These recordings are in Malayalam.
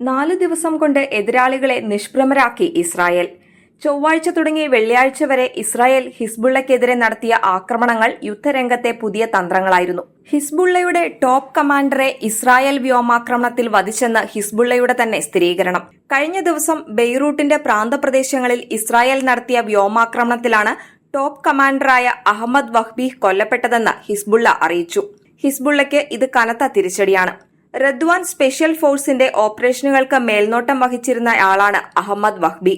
നാല് ദിവസം കൊണ്ട് എതിരാളികളെ നിഷ്പ്രമരാക്കി ഇസ്രായേൽ. ചൊവ്വാഴ്ച തുടങ്ങി വെള്ളിയാഴ്ച വരെ ഇസ്രായേൽ ഹിസ്ബുള്ളക്കെതിരെ നടത്തിയ ആക്രമണങ്ങൾ യുദ്ധരംഗത്തെ പുതിയ തന്ത്രങ്ങളായിരുന്നു. ഹിസ്ബുള്ളയുടെ ടോപ്പ് കമാൻഡറെ ഇസ്രായേൽ വ്യോമാക്രമണത്തിൽ വധിച്ചെന്ന് ഹിസ്ബുള്ളയുടെ തന്നെ സ്ഥിരീകരണം. കഴിഞ്ഞ ദിവസം ബെയ്റൂട്ടിന്റെ പ്രാന്തപ്രദേശങ്ങളിൽ ഇസ്രായേൽ നടത്തിയ വ്യോമാക്രമണത്തിലാണ് ടോപ്പ് കമാൻഡറായ അഹമ്മദ് വഹ്ബി കൊല്ലപ്പെട്ടതെന്ന് ഹിസ്ബുള്ള അറിയിച്ചു. ഹിസ്ബുള്ളയ്ക്ക് ഇത് കനത്ത തിരിച്ചടിയാണ്. റദ്വാൻ സ്പെഷ്യൽ ഫോഴ്സിന്റെ ഓപ്പറേഷനുകൾക്ക് മേൽനോട്ടം വഹിച്ചിരുന്ന ആളാണ് അഹമ്മദ് വഹ്ബി.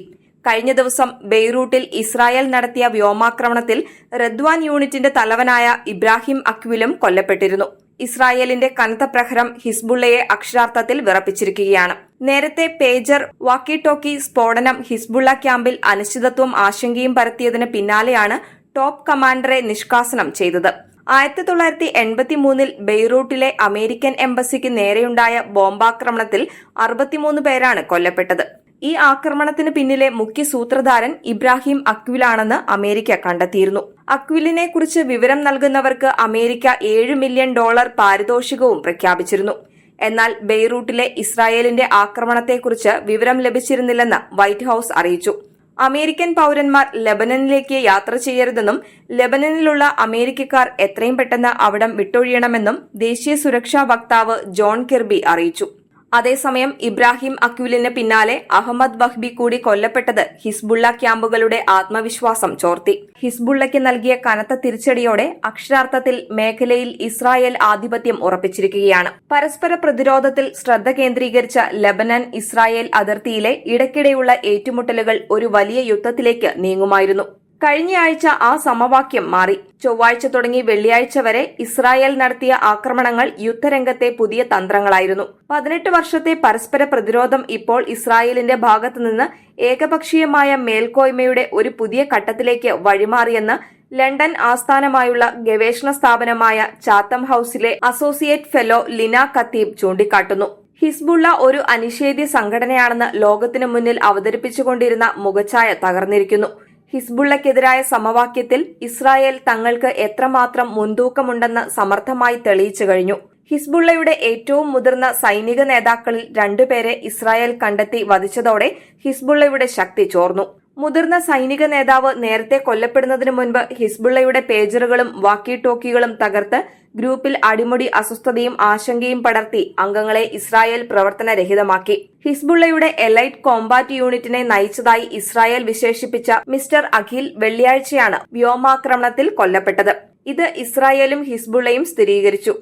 കഴിഞ്ഞ ദിവസം ബെയ്റൂട്ടിൽ ഇസ്രായേൽ നടത്തിയ വ്യോമാക്രമണത്തിൽ റദ്വാൻ യൂണിറ്റിന്റെ തലവനായ ഇബ്രാഹിം അക്വിലും കൊല്ലപ്പെട്ടിരുന്നു. ഇസ്രായേലിന്റെ കനത്ത പ്രഹരം ഹിസ്ബുള്ളയെ അക്ഷരാർത്ഥത്തിൽ വിറപ്പിച്ചിരിക്കുകയാണ്. നേരത്തെ പേജർ വാക്കി ടോക്കി സ്ഫോടനം ഹിസ്ബുള്ള ക്യാമ്പിൽ അനിശ്ചിതത്വം ആശങ്കയും പരത്തിയതിന് പിന്നാലെയാണ് ടോപ്പ് കമാൻഡറെ നിഷ്കാസനം ചെയ്തത്. ആയിരത്തി തൊള്ളായിരത്തി എൺപത്തി മൂന്നിൽ ബെയ്റൂട്ടിലെ അമേരിക്കൻ എംബസിക്ക് നേരെയുണ്ടായ ബോംബാക്രമണത്തിൽ അറുപത്തിമൂന്ന് പേരാണ് കൊല്ലപ്പെട്ടത്. ഈ ആക്രമണത്തിന് പിന്നിലെ മുഖ്യ സൂത്രധാരൻ ഇബ്രാഹിം അക്വിലാണെന്ന് അമേരിക്ക കണ്ടെത്തിയിരുന്നു. അക്വിലിനെ കുറിച്ച് വിവരം നൽകുന്നവർക്ക് അമേരിക്ക ഏഴ് മില്യൺ ഡോളർ പാരിതോഷികവും പ്രഖ്യാപിച്ചിരുന്നു. എന്നാൽ ബെയ്റൂട്ടിലെ ഇസ്രായേലിന്റെ ആക്രമണത്തെക്കുറിച്ച് വിവരം ലഭിച്ചിരുന്നില്ലെന്ന് വൈറ്റ് ഹൌസ് അറിയിച്ചു. അമേരിക്കൻ പൗരന്മാർ ലബനനിലേക്ക് യാത്ര ചെയ്യരുതെന്നും ലബനനിലുള്ള അമേരിക്കക്കാർ എത്രയും പെട്ടെന്ന് അവിടം വിട്ടൊഴിയണമെന്നും ദേശീയ സുരക്ഷാ വക്താവ് ജോൺ കിർബി അറിയിച്ചു. അതേസമയം ഇബ്രാഹിം അക്യൂലിന് പിന്നാലെ അഹമ്മദ് വഹ്ബി കൂടി കൊല്ലപ്പെട്ടത് ഹിസ്ബുള്ള ക്യാമ്പുകളുടെ ആത്മവിശ്വാസം ചോർത്തി. ഹിസ്ബുള്ളയ്ക്ക് നൽകിയ കനത്ത തിരിച്ചടിയോടെ അക്ഷരാർത്ഥത്തിൽ മേഖലയിൽ ഇസ്രായേൽ ആധിപത്യം ഉറപ്പിച്ചിരിക്കുകയാണ്. പരസ്പര പ്രതിരോധത്തിൽ ശ്രദ്ധ കേന്ദ്രീകരിച്ച ലബനൻ ഇസ്രായേൽ അതിർത്തിയിലെ ഇടയ്ക്കിടെയുള്ള ഏറ്റുമുട്ടലുകൾ ഒരു വലിയ യുദ്ധത്തിലേക്ക് നീങ്ങുമായിരുന്നു. കഴിഞ്ഞയാഴ്ച ആ സമവാക്യം മാറി. ചൊവ്വാഴ്ച തുടങ്ങി വെള്ളിയാഴ്ച വരെ ഇസ്രായേൽ നടത്തിയ ആക്രമണങ്ങൾ യുദ്ധരംഗത്തെ പുതിയ തന്ത്രങ്ങളായിരുന്നു. പതിനെട്ട് വർഷത്തെ പരസ്പര പ്രതിരോധം ഇപ്പോൾ ഇസ്രായേലിന്റെ ഭാഗത്തുനിന്ന് ഏകപക്ഷീയമായ മേൽക്കോയ്മയുടെ ഒരു പുതിയ ഘട്ടത്തിലേക്ക് വഴിമാറിയെന്ന് ലണ്ടൻ ആസ്ഥാനമായുള്ള ഗവേഷണ സ്ഥാപനമായ ചാത്തം ഹൌസിലെ അസോസിയേറ്റ് ഫെലോ ലിന കത്തീബ് ചൂണ്ടിക്കാട്ടുന്നു. ഹിസ്ബുള്ള ഒരു അനിഷേധ്യ സംഘടനയാണെന്ന് ലോകത്തിനു മുന്നിൽ അവതരിപ്പിച്ചുകൊണ്ടിരുന്ന മുഖഛായ തകർന്നിരിക്കുന്നു. ഹിസ്ബുള്ളക്കെതിരായ സമവാക്യത്തിൽ ഇസ്രായേൽ തങ്ങൾക്ക് എത്രമാത്രം മുൻതൂക്കമുണ്ടെന്ന് സമർത്ഥമായി തെളിയിച്ചു കഴിഞ്ഞു. ഹിസ്ബുള്ളയുടെ ഏറ്റവും മുതിർന്ന സൈനിക നേതാക്കളിൽ രണ്ടുപേരെ ഇസ്രായേൽ കണ്ടെത്തി വധിച്ചതോടെ ഹിസ്ബുള്ളയുടെ ശക്തി ചോർന്നു. മുതിർന്ന സൈനിക നേതാവ് നേരത്തെ കൊല്ലപ്പെടുന്നതിനു മുൻപ് ഹിസ്ബുള്ളയുടെ പേജറുകളും വാക്കി ടോക്കികളും തകർത്ത് ഗ്രൂപ്പിൽ അടിമുടി അസ്വസ്ഥതയും ആശങ്കയും പടർത്തി അംഗങ്ങളെ ഇസ്രായേൽ പ്രവർത്തനരഹിതമാക്കി. ഹിസ്ബുള്ളയുടെ എലൈറ്റ് കോമ്പാറ്റ് യൂണിറ്റിനെ നയിച്ചതായി ഇസ്രായേൽ വിശേഷിപ്പിച്ച മിസ്റ്റർ അഖിൽ വെള്ളിയാഴ്ചയാണ് വ്യോമാക്രമണത്തിൽ കൊല്ലപ്പെട്ടത്. ഇത് ഇസ്രായേലും ഹിസ്ബുള്ളയും സ്ഥിരീകരിച്ചു.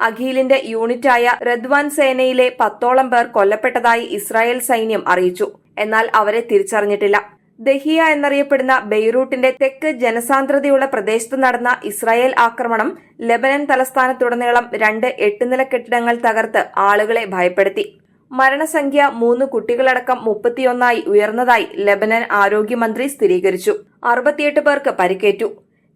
അഖിലിന്റെ യൂണിറ്റായ റദ്വാൻ സേനയിലെ പത്തോളം പേർ കൊല്ലപ്പെട്ടതായി ഇസ്രായേൽ സൈന്യം അറിയിച്ചു. എന്നാൽ അവരെ തിരിച്ചറിഞ്ഞിട്ടില്ല. ദഹിയ എന്നറിയപ്പെടുന്ന ബെയ്റൂട്ടിന്റെ തെക്ക് ജനസാന്ദ്രതയുള്ള പ്രദേശത്ത് നടന്ന ഇസ്രായേൽ ആക്രമണം ലബനൻ തലസ്ഥാനത്തുടനീളം രണ്ട് എട്ടുനില കെട്ടിടങ്ങൾ തകർത്ത് ആളുകളെ ഭയപ്പെടുത്തി. മരണസംഖ്യ മൂന്ന് കുട്ടികളടക്കം മുപ്പത്തിയൊന്നായി ഉയർന്നതായി ലബനൻ ആരോഗ്യമന്ത്രി സ്ഥിരീകരിച്ചു. അറുപത്തിയെട്ട് പേർക്ക് പരിക്കേറ്റു.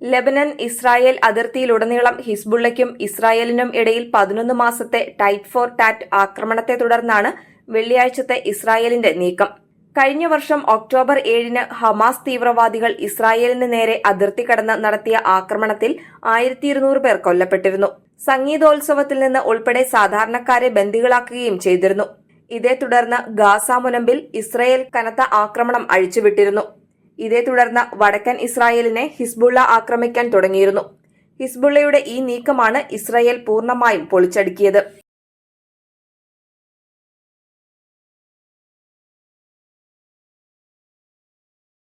ലെബനൻ ഇസ്രായേൽ അതിർത്തിയിലുടനീളം ഹിസ്ബുള്ളയ്ക്കും ഇസ്രായേലിനും ഇടയിൽ പതിനൊന്ന് മാസത്തെ ടൈറ്റ് ഫോർ ടാറ്റ് ആക്രമണത്തെ തുടർന്നാണ് വെള്ളിയാഴ്ചത്തെ ഇസ്രായേലിന്റെ നീക്കം. കഴിഞ്ഞ വർഷം ഒക്ടോബർ ഏഴിന് ഹമാസ് തീവ്രവാദികൾ ഇസ്രായേലിന് നേരെ അതിർത്തി കടന്ന് നടത്തിയ ആക്രമണത്തിൽ ആയിരത്തി ഇരുന്നൂറ് പേർ കൊല്ലപ്പെട്ടിരുന്നു. സംഗീതോത്സവത്തിൽ നിന്ന് ഉൾപ്പെടെ സാധാരണക്കാരെ ബന്ദികളാക്കുകയും ചെയ്തിരുന്നു. ഇതേ തുടർന്ന് ഗാസ മുനമ്പിൽ ഇസ്രായേൽ കനത്ത ആക്രമണം അഴിച്ചുവിട്ടിരുന്നു. ഇതേ തുടർന്ന് വടക്കൻ ഇസ്രായേലിനെ ഹിസ്ബുള്ള ആക്രമിക്കാൻ തുടങ്ങിയിരുന്നു. ഹിസ്ബുള്ളയുടെ ഈ നീക്കമാണ് ഇസ്രായേൽ പൂർണമായും പൊളിച്ചടുക്കിയത്.